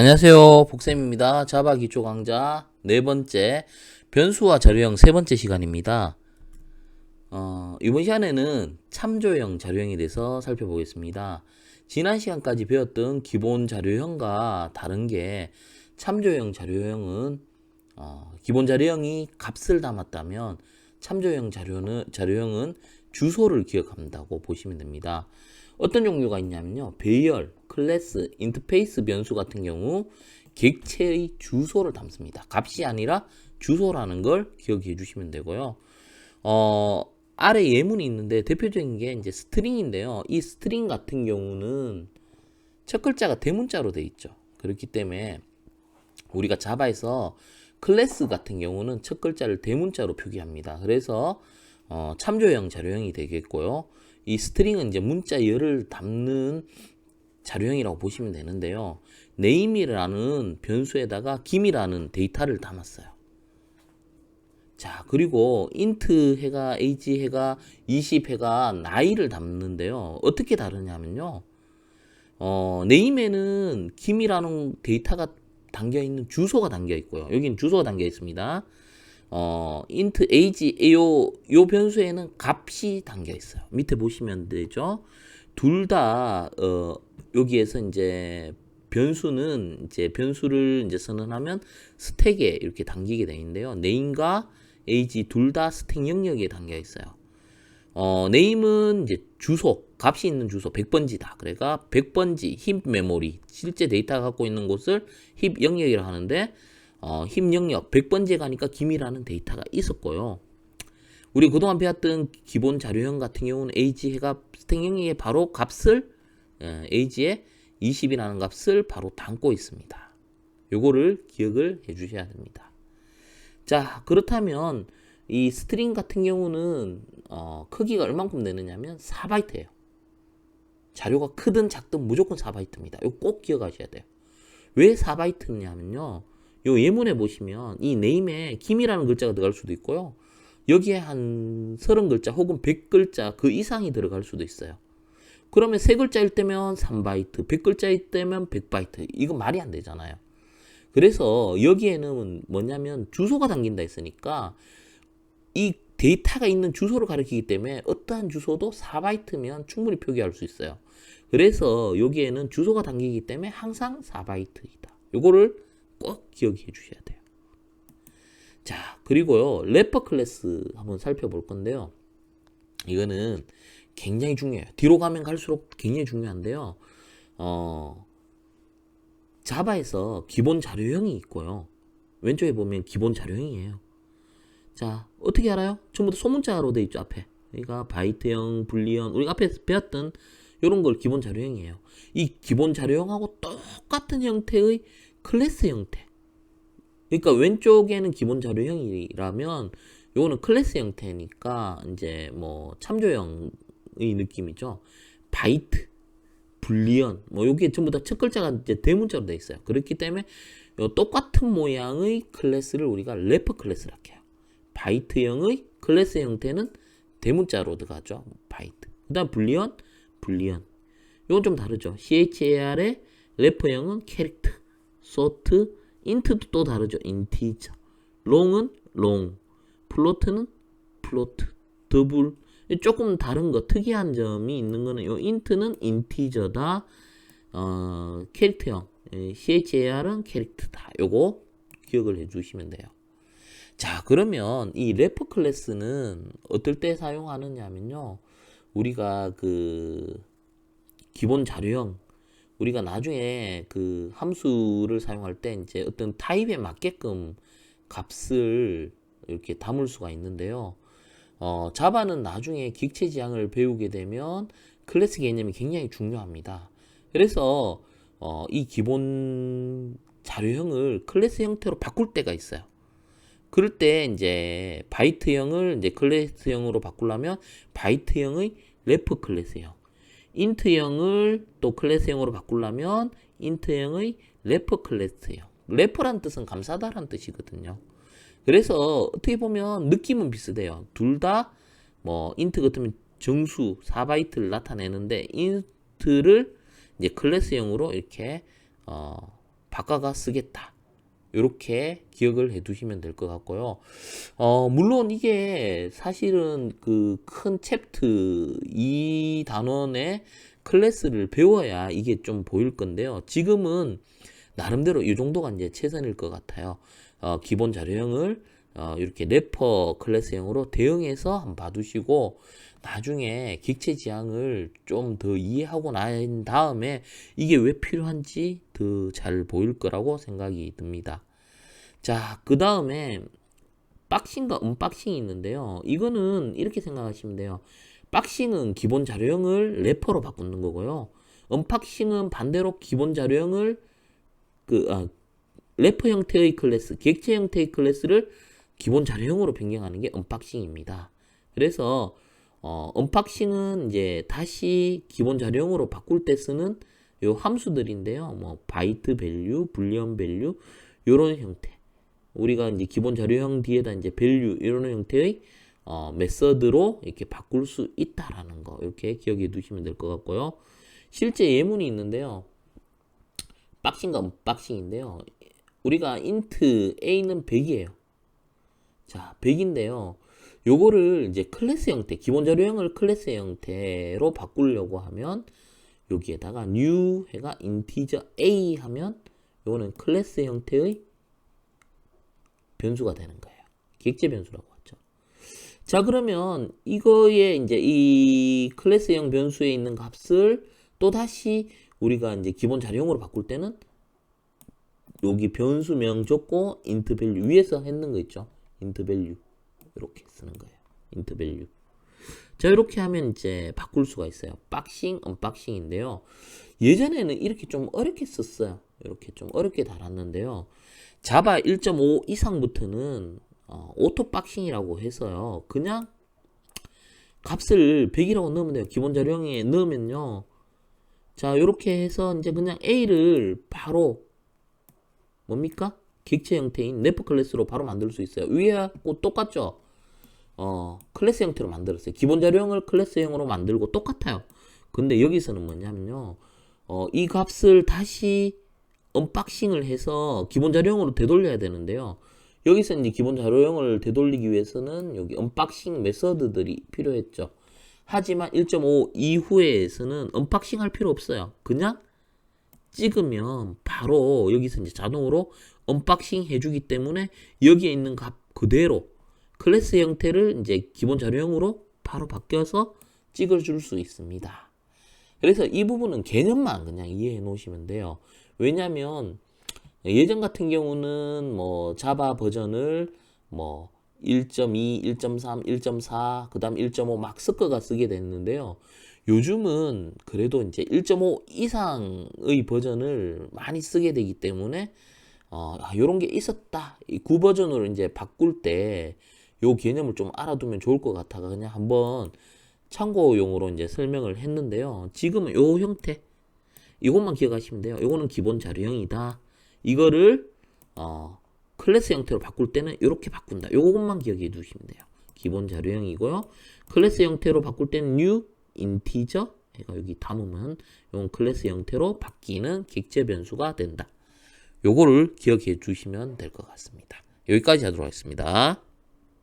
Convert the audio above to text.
안녕하세요. 복쌤입니다. 자바 기초 강좌 네 번째 변수와 자료형 세 번째 시간입니다. 어, 이번 시간에는 참조형 자료형에 대해서 살펴보겠습니다. 지난 시간까지 배웠던 기본 자료형과 다른 게 참조형 자료형은 어, 기본 자료형이 값을 담았다면 참조형 자료는 자료형은 주소를 기억한다고 보시면 됩니다. 어떤 종류가 있냐면요. 배열, 클래스, 인터페이스 변수 같은 경우 객체의 주소를 담습니다. 값이 아니라 주소라는 걸 기억해 주시면 되고요. 어, 아래 예문이 있는데 대표적인 게 이제 스트링인데요. 이 스트링 같은 경우는 첫 글자가 대문자로 돼 있죠. 그렇기 때문에 우리가 자바에서 클래스 같은 경우는 첫 글자를 대문자로 표기합니다. 그래서 어, 참조형 자료형이 되겠고요. 이 스트링은 이제 문자 열을 담는 자료형이라고 보시면 되는데요. 네임이라는 변수에다가 김이라는 데이터를 담았어요. 자, 그리고 int 해가 age 해가 20 해가 나이를 담는데요. 어떻게 다르냐면요. 어, 네임에는 김이라는 데이터가 담겨 있는 주소가 담겨 있고요. 여기는 주소가 담겨 있습니다. 어, int age 요, 요 변수에는 값이 담겨 있어요. 밑에 보시면 되죠. 둘 다, 어, 여기에서 이제 변수는 이제 변수를 이제 선언하면 스택에 이렇게 담기게 있는데요. name과 age 둘 다 스택 영역에 담겨 있어요. 어, name은 이제 주소, 값이 있는 주소 100번지다. 그래가 100번지 힙 메모리, 실제 데이터가 갖고 있는 곳을 힙 영역이라 하는데 어, 힘 영역 100번째 가니까 김이라는 데이터가 있었고요. 우리 그동안 배웠던 기본 자료형 같은 경우는 age가 스택 영역에 바로 값을 예, age에 20이라는 값을 바로 담고 있습니다. 요거를 기억을 해 주셔야 됩니다. 자, 그렇다면 이 스트링 같은 경우는 어, 크기가 얼만큼 되느냐면 4바이트예요. 자료가 크든 작든 무조건 4바이트입니다. 이거 꼭 기억하셔야 돼요. 왜 4바이트냐면요. 요 예문에 보시면 이 네임에 김이라는 글자가 들어갈 수도 있고요. 여기에 한 30글자 혹은 100글자 그 이상이 들어갈 수도 있어요. 그러면 세 글자일 때면 3바이트, 100글자일 때면 100바이트. 이거 말이 안 되잖아요. 그래서 여기에는 뭐냐면 주소가 담긴다 했으니까 이 데이터가 있는 주소를 가리키기 때문에 어떠한 주소도 4바이트면 충분히 표기할 수 있어요. 그래서 여기에는 주소가 담기기 때문에 항상 4바이트이다. 요거를 꼭 기억해 주셔야 돼요. 자, 그리고요. 래퍼 클래스 한번 살펴볼 건데요. 이거는 굉장히 중요해요. 뒤로 가면 갈수록 굉장히 중요한데요. 어, 자바에서 기본 자료형이 있고요. 왼쪽에 보면 기본 자료형이에요. 자, 어떻게 알아요? 전부 다 소문자로 돼 있죠, 앞에. 그러니까 바이트형, 불리형, 우리가 앞에 배웠던 이런 걸 기본 자료형이에요. 이 기본 자료형하고 똑같은 형태의 클래스 형태. 그러니까 왼쪽에는 기본 자료형이라면 요거는 클래스 형태니까 이제 뭐 참조형의 느낌이죠. 바이트, 불리언, 뭐 요게 전부 다 첫 글자가 이제 대문자로 돼 있어요. 그렇기 때문에 요 똑같은 모양의 클래스를 우리가 래퍼 클래스라 해요. 바이트형의 클래스 형태는 대문자로 들어가죠. 바이트. 그다음 불리언, 불리언. 요건 좀 다르죠. CHAR의 래퍼형은 캐릭터, 소트, 인트도 또 다르죠. 인티저. 롱은 롱, 플로트는 플로트, 더블. 조금 다른 거 특이한 점이 있는 거는 요 인트는 인티저다. 어, 캐릭터형. CHAR은 캐릭터다. 요거 기억을 해 주시면 돼요. 자, 그러면 이 래퍼 클래스는 어떨 때 사용하느냐면요. 우리가 그 기본 자료형 우리가 나중에 그 함수를 사용할 때 이제 어떤 타입에 맞게끔 값을 이렇게 담을 수가 있는데요. 어, 자바는 나중에 객체 지향을 배우게 되면 클래스 개념이 굉장히 중요합니다. 그래서 어, 이 기본 자료형을 클래스 형태로 바꿀 때가 있어요. 그럴 때 이제 바이트형을 이제 클래스형으로 바꾸려면 바이트형의 래퍼 클래스형, 인트형을 또 클래스형으로 바꾸려면 인트형의 래퍼 클래스형. 래퍼란 뜻은 감싸다란 뜻이거든요. 그래서 어떻게 보면 느낌은 비슷해요. 둘 다 뭐 인트 같으면 정수 4바이트를 나타내는데 인트를 이제 클래스형으로 이렇게 어 바꿔가 쓰겠다. 이렇게 기억을 해 두시면 될 것 같고요. 어, 물론 이게 사실은 그 큰 챕트 이 단원의 클래스를 배워야 이게 좀 보일 건데요. 지금은 나름대로 이 정도가 이제 최선일 것 같아요. 어, 기본 자료형을 어, 이렇게 래퍼 클래스형으로 대응해서 한번 봐두시고 나중에 객체 지향을 좀 더 이해하고 난 다음에 이게 왜 필요한지 더 잘 보일 거라고 생각이 듭니다. 자, 그 다음에 박싱과 언박싱이 있는데요. 이거는 이렇게 생각하시면 돼요. 박싱은 기본 자료형을 래퍼로 바꾸는 거고요. 언박싱은 반대로 기본 자료형을 그 아, 래퍼 형태의 클래스, 객체 형태의 클래스를 기본 자료형으로 변경하는 게 언박싱입니다. 그래서 어, 언박싱은 이제 다시 기본 자료형으로 바꿀 때 쓰는 요 함수들인데요. 뭐 바이트 밸류, 불리언 밸류 요런 형태. 우리가 이제 기본 자료형 뒤에다 이제 밸류 이런 형태의 어, 메서드로 이렇게 바꿀 수 있다라는 거 이렇게 기억해 두시면 될 것 같고요. 실제 예문이 있는데요. 박싱과 언박싱인데요. 우리가 인트 a는 100이에요. 자, 100인데요. 요거를 이제 클래스 형태, 기본 자료형을 클래스 형태로 바꾸려고 하면 여기에다가 new 해가 integer a 하면 요거는 클래스 형태의 변수가 되는 거예요. 객체 변수라고 하죠. 자, 그러면 이거에 이제 이 클래스형 변수에 있는 값을 또 다시 우리가 이제 기본 자료형으로 바꿀 때는 여기 변수명 줬고 int value 위에서 했는 거 있죠. int value 이렇게 쓰는 거예요. int value. 자, 이렇게 하면 이제 바꿀 수가 있어요. 박싱, 언박싱인데요. 예전에는 이렇게 좀 어렵게 썼어요. 이렇게 좀 어렵게 달았는데요. 자바 1.5 이상부터는 어, 오토 박싱이라고 해서요. 그냥 값을 100이라고 넣으면 돼요. 기본 자료형에 넣으면요. 자, 이렇게 해서 이제 그냥 A를 바로 뭡니까? 객체 형태인 래퍼 클래스로 바로 만들 수 있어요. 위하고 똑같죠? 어, 클래스 형태로 만들었어요. 기본 자료형을 클래스형으로 만들고 똑같아요. 근데 여기서는 뭐냐면요. 어, 이 값을 다시 언박싱을 해서 기본 자료형으로 되돌려야 되는데요. 여기서 이제 기본 자료형을 되돌리기 위해서는 여기 언박싱 메서드들이 필요했죠. 하지만 1.5 이후에서는 언박싱 할 필요 없어요. 그냥 찍으면 바로 여기서 이제 자동으로 언박싱 해주기 때문에 여기에 있는 값 그대로 클래스 형태를 이제 기본 자료형으로 바로 바뀌어서 찍어줄 수 있습니다. 그래서 이 부분은 개념만 그냥 이해해 놓으시면 돼요. 왜냐면 예전 같은 경우는 뭐 자바 버전을 뭐 1.2, 1.3, 1.4, 그 다음 1.5 막 섞어가 쓰게 됐는데요. 요즘은 그래도 이제 1.5 이상의 버전을 많이 쓰게 되기 때문에 어, 아, 요런 게 있었다. 이 9버전으로 이제 바꿀 때 요 개념을 좀 알아두면 좋을 것 같아가 그냥 한번 참고용으로 이제 설명을 했는데요. 지금은 요 형태 이것만 기억하시면 돼요. 이거는 기본 자료형이다. 이거를 어, 클래스 형태로 바꿀 때는 이렇게 바꾼다. 이것만 기억해 두시면 돼요. 기본 자료형이고요. 클래스 형태로 바꿀 때는 new, integer 얘가 여기 담으면 이건 클래스 형태로 바뀌는 객체 변수가 된다. 요거를 기억해 주시면 될 것 같습니다. 여기까지 하도록 하겠습니다.